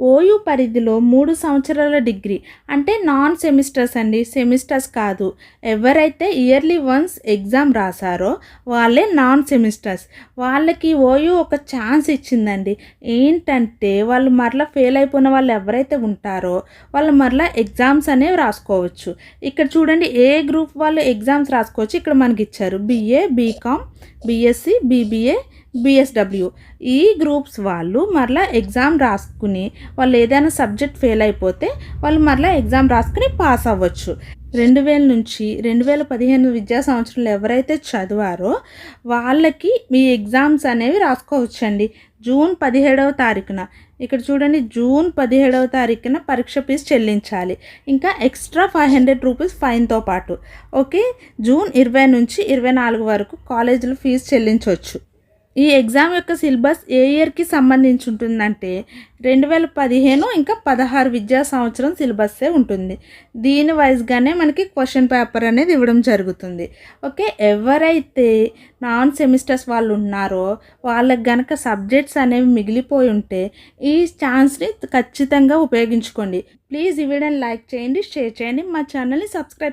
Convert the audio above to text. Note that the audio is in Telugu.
ఓయూ పరిధిలో మూడు సంవత్సరాల డిగ్రీ. అంటే నాన్ సెమిస్టర్స్ అండి. సెమిస్టర్స్ కాదు. ఎవరైతే ఇయర్లీ వన్స్ ఎగ్జామ్ రాశారో వాళ్ళే నాన్ సెమిస్టర్స్. వాళ్ళకి ఓయూ ఒక ఛాన్స్ ఇచ్చిందండి. ఏంటంటే వాళ్ళు మరలా ఫెయిల్ అయిపోయిన వాళ్ళు ఎవరైతే ఉంటారో వాళ్ళు మరలా ఎగ్జామ్స్ అనేవి రాసుకోవచ్చు. ఇక్కడ చూడండి ఏ గ్రూప్ వాళ్ళు ఎగ్జామ్స్ రాసుకోవచ్చు? ఇక్కడ మనకి ఇచ్చారు. BA BCom BSc BBA BSW ఈ గ్రూప్స్ వాళ్ళు మరలా ఎగ్జామ్ రాసుకుని వాళ్ళు ఏదైనా సబ్జెక్ట్ ఫెయిల్ అయిపోతే వాళ్ళు మరలా ఎగ్జామ్ రాసుకుని పాస్ అవ్వచ్చు. రెండు వేల నుంచి రెండు వేల పదిహేను విద్యా సంవత్సరంలో ఎవరైతే చదివారో వాళ్ళకి మీ ఎగ్జామ్స్ అనేవి రాసుకోవచ్చండి. జూన్ పదిహేడవ తారీఖున. ఇక్కడ చూడండి జూన్ పదిహేడవ తారీఖున పరీక్ష ఫీజు చెల్లించాలి. ఇంకా ఎక్స్ట్రా ఫైవ్ హండ్రెడ్ రూపీస్ ఫైన్తో పాటు. ఓకే? జూన్ ఇరవై నుంచి ఇరవై నాలుగు వరకు కాలేజీలో ఫీజు చెల్లించవచ్చు. ఈ ఎగ్జామ్ యొక్క సిలబస్ ఏ ఇయర్కి సంబంధించి ఉంటుందంటే రెండు వేల పదిహేను ఇంకా పదహారు విద్యా సంవత్సరం సిలబస్సే ఉంటుంది. దీని వైజ్గానే మనకి క్వశ్చన్ పేపర్ అనేది ఇవ్వడం జరుగుతుంది. ఓకే ఎవరైతే నాన్ సెమిస్టర్స్ వాళ్ళు ఉన్నారో వాళ్ళకి గనక సబ్జెక్ట్స్ అనేవి మిగిలిపోయి ఉంటే ఈ ఛాన్స్ని ఖచ్చితంగా ఉపయోగించుకోండి. ప్లీజ్ ఈ వీడియోని లైక్ చేయండి షేర్ చేయండి. మా ఛానల్ని సబ్స్క్రైబ్